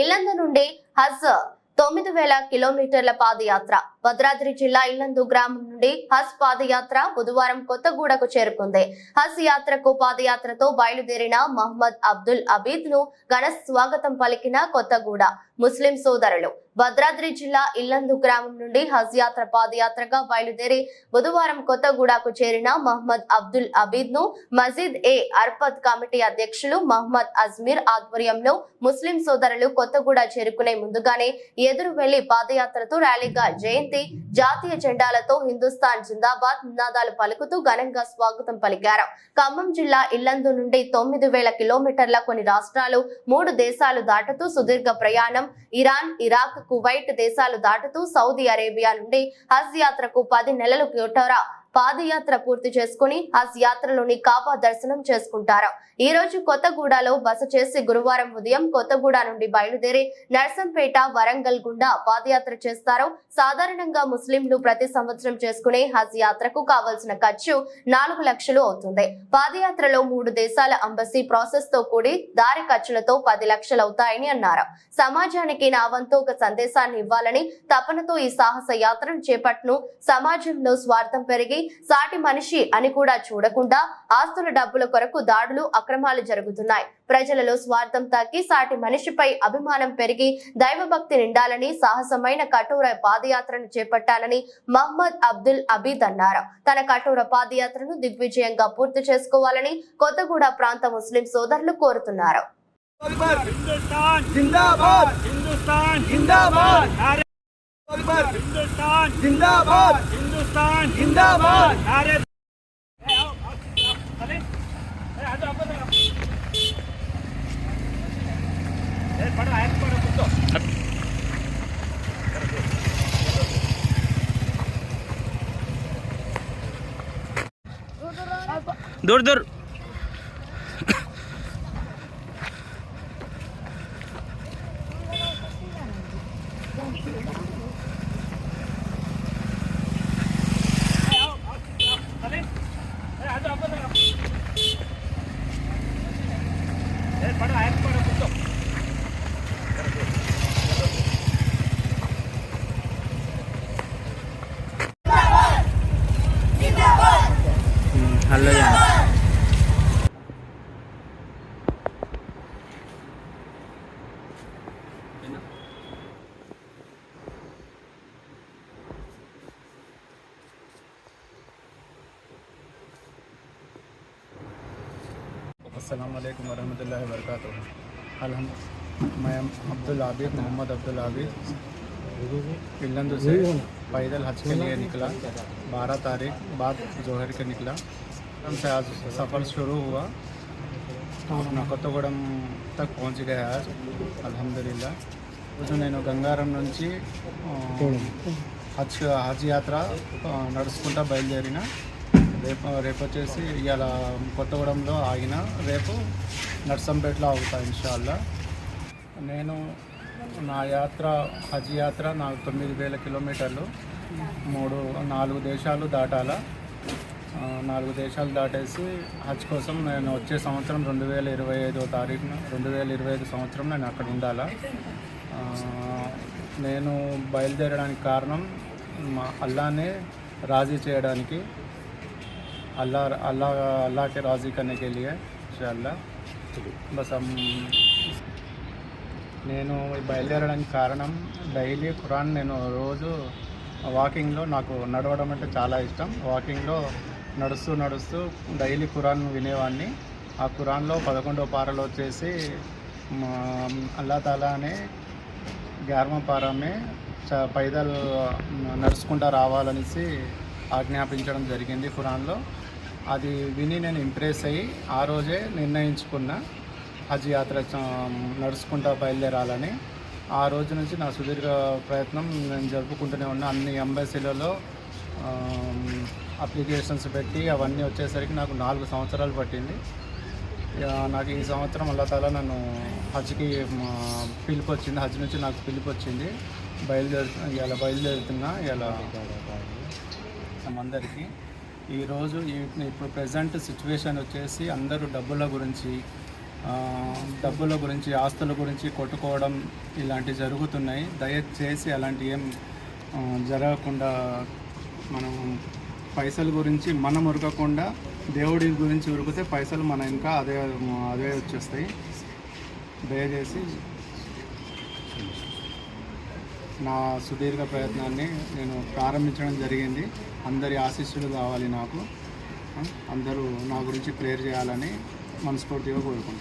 ఇల్లందు నుండి హజ్ తొమ్మిది వేల కిలోమీటర్ల పాదయాత్ర. భద్రాద్రి జిల్లా ఇల్లందు గ్రామం నుండి హజ్ పాదయాత్ర బుధవారం కొత్తగూడకు చేరుకుంది. హజ్ యాత్రకు పాదయాత్రతో బయలుదేరిన మహమ్మద్ అబ్దుల్ అబీద్ను ఘన స్వాగతం పలికిన కొత్తగూడ. ముస్లిం సోదరులు. భద్రాద్రి జిల్లా ఇల్లందు గ్రామం నుండి హజ్ యాత్ర పాదయాత్రగా బయలుదేరి బుధవారం కొత్తగూడకు చేరిన మహమ్మద్ అబ్దుల్ అబీద్ను మజీద్ ఏ అర్పద్ కమిటీ అధ్యక్షులు మహమ్మద్ అజ్మీర్ ఆధ్వర్యంలో ముస్లిం సోదరులు కొత్తగూడ చేరుకునే ముందుగానే ఎదురు వెళ్ళి పాదయాత్రతో ర్యాలీగా జయంతి జాతీయ జెండాలతో హిందుస్థాన్ జిందాబాద్ నినాదాలు పలుకుతూ ఘనంగా స్వాగతం పలికారు. ఖమ్మం జిల్లా ఇల్లందు నుండి తొమ్మిది వేల కిలోమీటర్ల కొన్ని రాష్ట్రాలు మూడు దేశాలు దాటుతూ సుదీర్ఘ ప్రయాణం ఇరాన్ ఇరాక్ కువైట్ దేశాలు దాటుతూ సౌదీ అరేబియా నుండి హజ్ యాత్రకు పది నెలలు క్యూటోరా పాదయాత్ర పూర్తి చేసుకుని హజ్ యాత్రలోని కాబా దర్శనం చేసుకుంటారు. ఈ రోజు కొత్తగూడలో బస చేసి గురువారం ఉదయం కొత్తగూడ నుండి బయలుదేరి నర్సంపేట వరంగల్ గుండా పాదయాత్ర చేస్తారు. సాధారణంగా ముస్లింలు ప్రతి సంవత్సరం చేసుకునే హజ్ యాత్రకు కావలసిన ఖర్చు నాలుగు లక్షలు అవుతుంది. పాదయాత్రలో మూడు దేశాల అంబసీ ప్రాసెస్తో కూడి దారి ఖర్చులతో పది లక్షలు అవుతాయని అన్నారు. సమాజానికి నా వంతు ఒక సందేశాన్ని ఇవ్వాలని తపనతో ఈ సాహస యాత్రను చేపట్టును సమాజంలో స్వార్థం పెరిగి సాటి మనిషి అని కూడా చూడకుండా ఆస్తుల డబ్బుల కొరకు దాడులు అక్రమాలు జరుగుతున్నాయి. ప్రజలలో స్వార్థం తగ్గి సాటి మనిషిపై అభిమానం పెరిగి దైవభక్తి నిండాలని సాహసమైన కఠోర పాదయాత్రను చేపట్టాలని మహమ్మద్ అబ్దుల్ అబీద్ అన్నారు. తన కఠోర పాదయాత్రను దిగ్విజయంగా పూర్తి చేసుకోవాలని కొత్తగూడ ప్రాంత ముస్లిం సోదరులు కోరుతున్నారు. जिंदाबाद नारे अकबर हिंदुस्तान जिंदाबाद हिंदुस्तान जिंदाबाद नारे अस्सलाम वालेकुम वरहमतुल्लाहि वबरकातुह अलहम मैं अब्दुल आबिद मोहम्मद अब्दुल आबिद इलंदु से पैदल हज के लिए निकला बारह तारीख बाद जोहर के निकला हमसे आज सफ़र शुरू हुआ अपना కొత్తగూడెం तक पहुंच गया आज अल्हम्दुलिल्लाह రోజు నేను గంగారం నుంచి ఆ, హజ్ హజ్ యాత్ర ఆ, నడుచుకుంటా బయలుదేరిన రేపు రేపు వచ్చేసి ఇవాళ కొత్తగూడెంలో ఆగిన రేపు నర్సంపేటలో ఆగుతా ఇన్షాల్లా. నేను నా యాత్ర హజ్ యాత్ర నాకు తొమ్మిది వేల కిలోమీటర్లు మూడు నాలుగు దేశాలు దాటాల. నాలుగు దేశాలు దాటేసి హజ్ కోసం నేను వచ్చే సంవత్సరం రెండు వేల ఇరవై ఐదో తారీఖున రెండు వేల ఇరవై ఐదు సంవత్సరం నేను అక్కడ ఉండాలా. నేను బయలుదేరడానికి కారణం మా అల్లానే రాజీ చేయడానికి अल्लाह अल्लाह अल्लाह के राज़ी करने के लिए इंशाल्लाह बस हम నేను బయలుదేరడానికి కారణం డైలీ ఖురాన్ నేను రోజు వాకింగ్లో నాకు నడవడం అంటే చాలా ఇష్టం వాకింగ్లో నడుస్తూ నడుస్తూ డైలీ ఖురాన్ వినేవాడిని ఆ ఖురాన్లో పదకొండో పారలో వచ్చేసి మా- అల్లా తాలా అనే గ్యార్మ పారామే చ- పైదల్ నడుచుకుంటా రావాలనేసి ఆజ్ఞాపించడం జరిగింది ఖురాన్లో అది విని నేను ఇంప్రెస్ అయ్యి ఆ రోజే నిర్ణయించుకున్న. హజ్ యాత్ర నడుచుకుంటా బయలుదేరాలని. ఆ రోజు నుంచి నా సుదీర్ఘ ప్రయత్నం నేను జరుపుకుంటూనే ఉన్నా. అన్ని ఎంబసీలలో అప్లికేషన్స్ పెట్టి అవన్నీ వచ్చేసరికి నాకు నాలుగు సంవత్సరాలు పట్టింది. నాకు ఈ సంవత్సరం అల్లా తాలా నన్ను హజ్కి పిలుపు వచ్చింది హజ్ నుంచి నాకు పిలుపు వచ్చింది బయలుదేరు ఇలా బయలుదేరుతున్నా ఇలా అందరికీ. ఈరోజు ఇప్పుడు ప్రజెంట్ సిచ్యువేషన్ వచ్చేసి అందరూ డబ్బుల గురించి డబ్బుల గురించి ఆస్తుల గురించి కొట్టుకోవడం ఇలాంటివి జరుగుతున్నాయి. దయచేసి అలాంటి ఏం జరగకుండా మనం పైసల గురించి మనం ఉరకకుండా దేవుడి గురించి ఉరికితే పైసలు మన ఇంకా అదే అదే వచ్చేస్తాయి. దయచేసి నా సుదీర్ఘ ప్రయత్నాన్ని నేను ప్రారంభించడం జరిగింది. అందరి ఆశీస్సులు కావాలి నాకు. అందరూ నా గురించి ప్రేయర్ చేయాలని మనస్ఫూర్తిగా కోరుకుంటున్నాను.